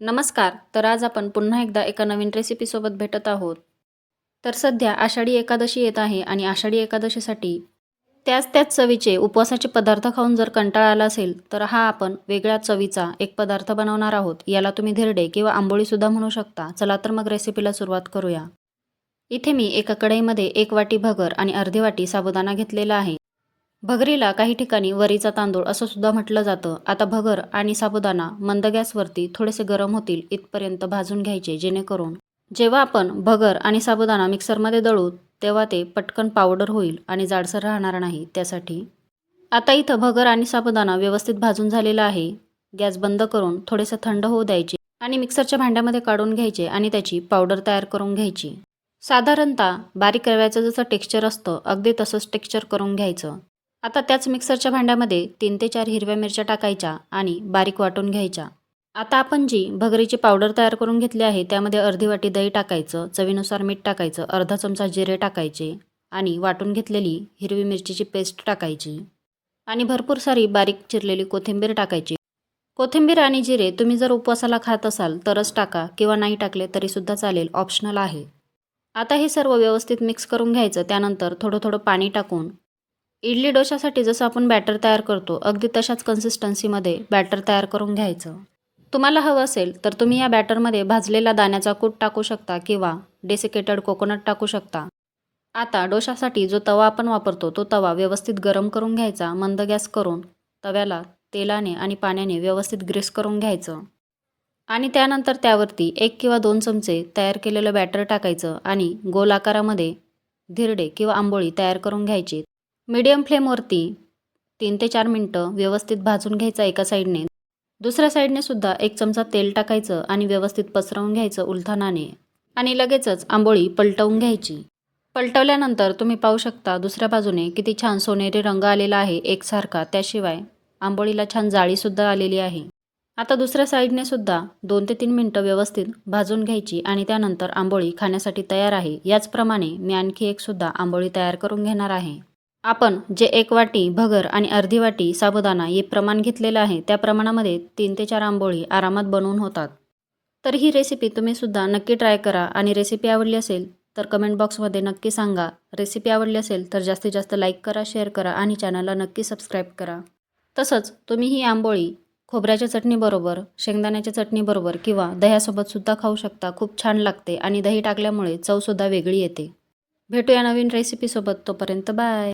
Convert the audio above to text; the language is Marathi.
नमस्कार तर आज आपण पुन्हा एकदा एका नवीन रेसिपीसोबत भेटत आहोत. तर सध्या आषाढी एकादशी येत आहे आणि आषाढी एकादशीसाठी त्याच त्याच चवीचे उपवासाचे पदार्थ खाऊन जर कंटाळा आला असेल तर हा आपण वेगळ्या चवीचा एक पदार्थ बनवणार आहोत. याला तुम्ही धिरडे किंवा आंबोळीसुद्धा म्हणू शकता. चला तर मग रेसिपीला सुरुवात करूया. इथे मी एका कढईमध्ये एक वाटी भगर आणि अर्धी वाटी साबुदाणा घेतलेला आहे. भगरीला काही ठिकाणी वरीचा तांदूळ असं सुद्धा म्हटलं जातं. आता भगर आणि साबुदाणा मंद गॅसवरती थोडेसे गरम होतील इथपर्यंत भाजून घ्यायचे जेणेकरून जेव्हा आपण भगर आणि साबुदाणा मिक्सरमध्ये दळू तेव्हा ते पटकन पावडर होईल आणि जाडसर राहणार नाही. त्यासाठी आता इथं भगर आणि साबुदाणा व्यवस्थित भाजून झालेला आहे. गॅस बंद करून थोडेसे थंड होऊ द्यायचे आणि मिक्सरच्या भांड्यामध्ये काढून घ्यायचे आणि त्याची पावडर तयार करून घ्यायची. साधारणतः बारीक रव्याचं जसं टेक्स्चर असतं अगदी तसंच टेक्स्चर करून घ्यायचं. आता त्याच मिक्सरच्या भांड्यामध्ये तीन ते चार हिरव्या मिरच्या टाकायच्या आणि बारीक वाटून घ्यायच्या. आता आपण जी भगरीची पावडर तयार करून घेतली आहे त्यामध्ये अर्धी वाटी दही टाकायचं चवीनुसार मीठ टाकायचं अर्धा चमचा जिरे टाकायचे आणि वाटून घेतलेली हिरवी मिरचीची पेस्ट टाकायची. आणि भरपूर सारी बारीक चिरलेली कोथिंबीर टाकायची. कोथिंबीर आणि जिरे तुम्ही जर उपवासाला खात असाल तरच टाका किंवा नाही टाकले तरीसुद्धा चालेल ऑप्शनल आहे. आता हे सर्व व्यवस्थित मिक्स करून घ्यायचं त्यानंतर थोडं थोडं पाणी टाकून इडली डोशासाठी जसं आपण बॅटर तयार करतो अगदी तशाच कन्सिस्टन्सीमध्ये बॅटर तयार करून घ्यायचं. तुम्हाला हवं असेल तर तुम्ही या बॅटरमध्ये भाजलेला दाण्याचा कूट टाकू शकता किंवा डेसिकेटेड कोकोनट टाकू शकता. आता डोशासाठी जो तवा आपण वापरतो तो तवा व्यवस्थित गरम करून घ्यायचा मंद गॅस करून तव्याला तेलाने आणि पाण्याने व्यवस्थित ग्रीस करून घ्यायचं. आणि त्यानंतर त्यावरती एक किंवा दोन चमचे तयार केलेलं बॅटर टाकायचं आणि गोल आकारामध्ये धिरडे किंवा आंबोळी तयार करून घ्यायची. मीडियम फ्लेमवरती तीन ते चार मिनटं व्यवस्थित भाजून घ्यायचं एका साईडने. दुसऱ्या साईडने सुद्धा एक चमचा तेल टाकायचं आणि व्यवस्थित पसरवून घ्यायचं उलथानाने आणि लगेचच आंबोळी पलटवून घ्यायची. पलटवल्यानंतर तुम्ही पाहू शकता दुसऱ्या बाजूने किती छान सोनेरी रंग आलेला आहे एकसारखा. त्याशिवाय आंबोळीला छान जाळीसुद्धा आलेली आहे. आता दुसऱ्या साईडने सुद्धा दोन ते तीन मिनटं व्यवस्थित भाजून घ्यायची आणि त्यानंतर आंबोळी खाण्यासाठी तयार आहे. याचप्रमाणे मी आणखी एक सुद्धा आंबोळी तयार करून घेणार आहे. आपण जे एक वाटी भगर आणि अर्धी वाटी साबुदाणा हे प्रमाण घेतलेलं आहे त्या प्रमाणामध्ये तीन ते चार आंबोळी आरामात बनवून होतात. तर ही रेसिपी तुम्हीसुद्धा नक्की ट्राय करा आणि रेसिपी आवडली असेल तर कमेंट बॉक्समध्ये नक्की सांगा. रेसिपी आवडली असेल तर जास्तीत जास्त लाईक करा शेअर करा आणि चॅनलला नक्की सबस्क्राईब करा. तसंच तुम्ही ही आंबोळी खोबऱ्याच्या चटणीबरोबर शेंगदाण्याच्या चटणीबरोबर किंवा दह्यासोबतसुद्धा खाऊ शकता. खूप छान लागते आणि दही टाकल्यामुळे चवसुद्धा वेगळी येते. भेटूया नवीन रेसिपीसोबत तोपर्यंत बाय